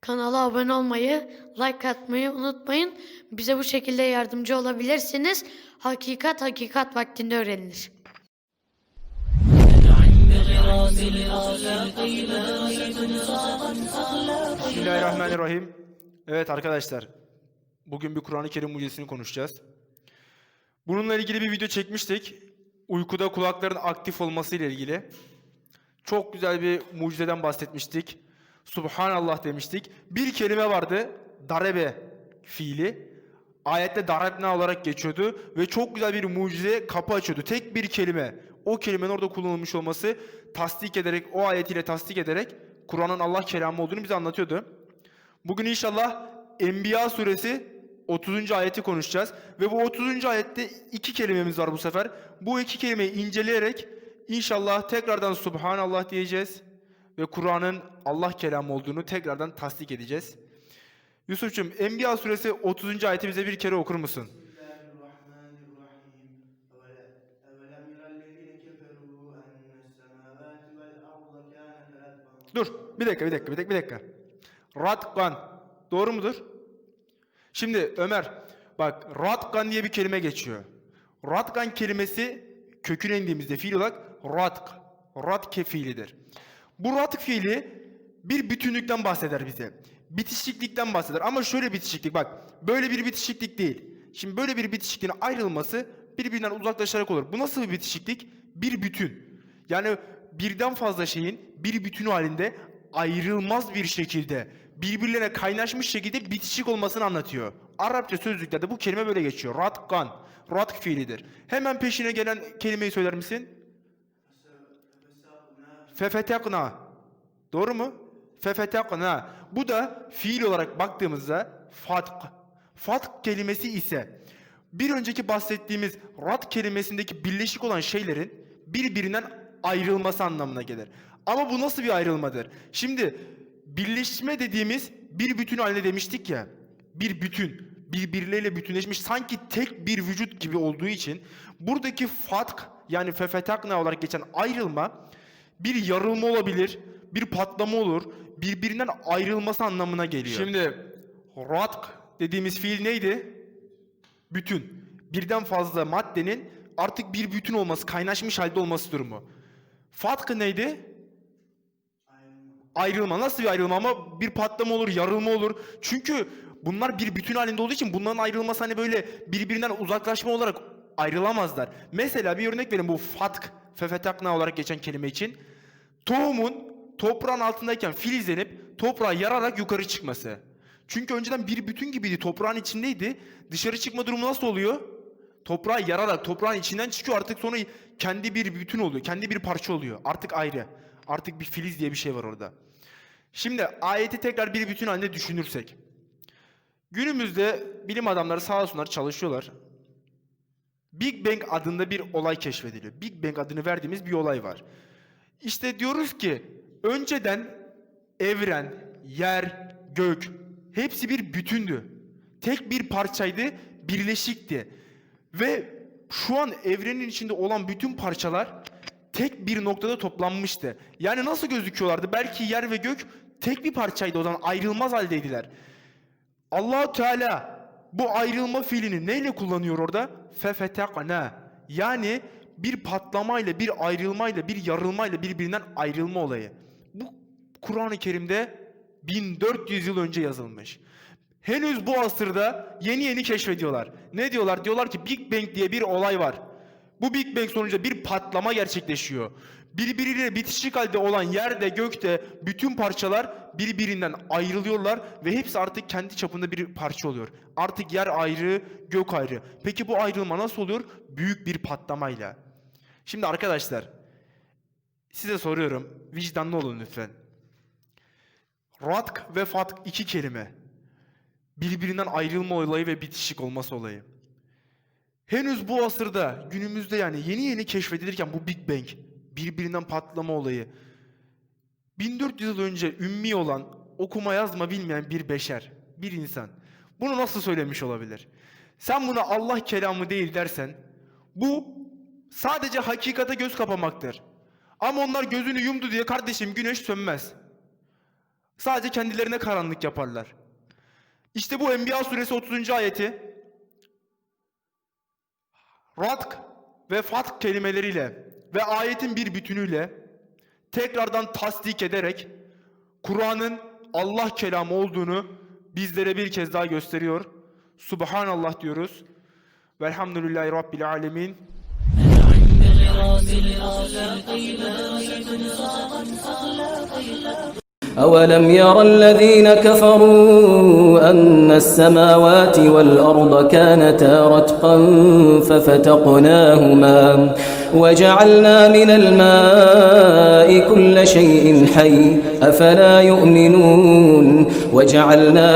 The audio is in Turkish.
Kanala abone olmayı, like atmayı unutmayın. Bize bu şekilde yardımcı olabilirsiniz. Hakikat hakikat vaktinde öğrenilir. Bismillahirrahmanirrahim. Evet arkadaşlar, bugün bir Kur'an-ı Kerim mucizesini konuşacağız. Bununla ilgili bir video çekmiştik. Uykuda kulakların aktif olması ile ilgili. Çok güzel bir mucizeden bahsetmiştik. Subhanallah demiştik. Bir kelime vardı, darebe fiili. Ayette darabna olarak geçiyordu ve çok güzel bir mucize kapı açıyordu. Tek bir kelime. O kelimenin orada kullanılmış olması tasdik ederek, o ayetiyle tasdik ederek Kur'an'ın Allah kelamı olduğunu bize anlatıyordu. Bugün inşallah Enbiya suresi 30. ayeti konuşacağız. Ve bu 30. ayette iki kelimemiz var bu sefer. Bu iki kelimeyi inceleyerek inşallah tekrardan Subhanallah diyeceğiz ve Kur'an'ın Allah kelamı olduğunu tekrardan tasdik edeceğiz. Yusuf'cum Enbiya suresi 30. ayeti bize bir kere okur musun? Dur. Bir dakika, bir dakika, bir dakika, bir dakika. Ratkan. Doğru mudur? Şimdi Ömer bak ratkan diye bir kelime geçiyor. Ratkan kelimesi köküne indiğimizde fiil olarak ratk. Ratke fiilidir. Bu ratk fiili bir bütünlükten bahseder bize. Bitişiklikten bahseder. Ama şöyle bitişiklik bak. Böyle bir bitişiklik değil. Şimdi böyle bir bitişikliğin ayrılması birbirinden uzaklaşarak olur. Bu nasıl bir bitişiklik? Bir bütün. Yani birden fazla şeyin bir bütün halinde ayrılmaz bir şekilde birbirlerine kaynaşmış şekilde bitişik olmasını anlatıyor. Arapça sözlüklerde bu kelime böyle geçiyor. Ratkan. Ratk fiilidir. Hemen peşine gelen kelimeyi söyler misin? Fefetekna. Doğru mu? Fefetekna. Bu da fiil olarak baktığımızda fatk. Fatk kelimesi ise bir önceki bahsettiğimiz rat kelimesindeki birleşik olan şeylerin birbirinden ayrılması anlamına gelir. Ama bu nasıl bir ayrılmadır? Şimdi birleşme dediğimiz bir bütün haline demiştik ya. Bir bütün birbirleriyle bütünleşmiş sanki tek bir vücut gibi olduğu için buradaki fatk yani fefetakna olarak geçen ayrılma bir yarılma olabilir, bir patlama olur, birbirinden ayrılması anlamına geliyor. Şimdi ratk dediğimiz fiil neydi? Bütün. Birden fazla maddenin artık bir bütün olması, kaynaşmış halde olması durumu. Fatkı neydi? Ayrılma. Nasıl bir ayrılma ama bir patlama olur, yarılma olur. Çünkü bunlar bir bütün halinde olduğu için bunların ayrılması hani böyle birbirinden uzaklaşma olarak ayrılamazlar. Mesela bir örnek verin bu fatk, fefetakna olarak geçen kelime için. Tohumun toprağın altındayken filizlenip toprağa yararak yukarı çıkması. Çünkü önceden bir bütün gibiydi, toprağın içindeydi. Dışarı çıkma durumu nasıl oluyor? Toprağa yararak toprağın içinden çıkıyor artık sonra kendi bir bütün oluyor, kendi bir parça oluyor. Artık ayrı. Artık bir filiz diye bir şey var orada. Şimdi ayeti tekrar bir bütün halinde düşünürsek. Günümüzde bilim adamları sağ olsunlar çalışıyorlar. Big Bang adında bir olay keşfediliyor. Big Bang adını verdiğimiz bir olay var. İşte diyoruz ki önceden evren, yer, gök hepsi bir bütündü. Tek bir parçaydı, birleşikti. Ve şu an evrenin içinde olan bütün parçalar tek bir noktada toplanmıştı. Yani nasıl gözüküyorlardı? Belki yer ve gök tek bir parçaydı o zaman ayrılmaz haldeydiler. Allahu Teala bu ayrılma fiilini neyle kullanıyor orada? Fefetekna. Yani bir patlamayla, bir ayrılmayla, bir yarılmayla birbirinden ayrılma olayı. Bu Kur'an-ı Kerim'de 1400 yıl önce yazılmış. Henüz bu asırda yeni yeni keşfediyorlar. Ne diyorlar? Diyorlar ki Big Bang diye bir olay var. Bu Big Bang sonucunda bir patlama gerçekleşiyor. Birbiriyle bitişik halde olan yerde, gökte bütün parçalar birbirinden ayrılıyorlar ve hepsi artık kendi çapında bir parça oluyor. Artık yer ayrı, gök ayrı. Peki bu ayrılma nasıl oluyor? Büyük bir patlamayla. Şimdi arkadaşlar size soruyorum. Vicdanlı olun lütfen. Ratk ve fatk iki kelime. Birbirinden ayrılma olayı ve bitişik olması olayı. Henüz bu asırda günümüzde yani yeni yeni keşfedilirken bu Big Bang birbirinden patlama olayı 1400 yıl önce ümmi olan okuma yazma bilmeyen bir beşer, bir insan bunu nasıl söylemiş olabilir? Sen buna Allah kelamı değil dersen bu sadece hakikate göz kapamaktır. Ama onlar gözünü yumdu diye kardeşim güneş sönmez. Sadece kendilerine karanlık yaparlar. İşte bu Enbiya suresi 30. ayeti Ratk ve Fatk kelimeleriyle ve ayetin bir bütünüyle tekrardan tasdik ederek Kur'an'ın Allah kelamı olduğunu bizlere bir kez daha gösteriyor. Subhanallah diyoruz. Velhamdülillahi Rabbil Alemin. أولم ير الذين كفروا أن السماوات والأرض كانتا رتقا ففتقناهما وجعلنا من الماء كل شيء حي أفلا يؤمنون وجعلنا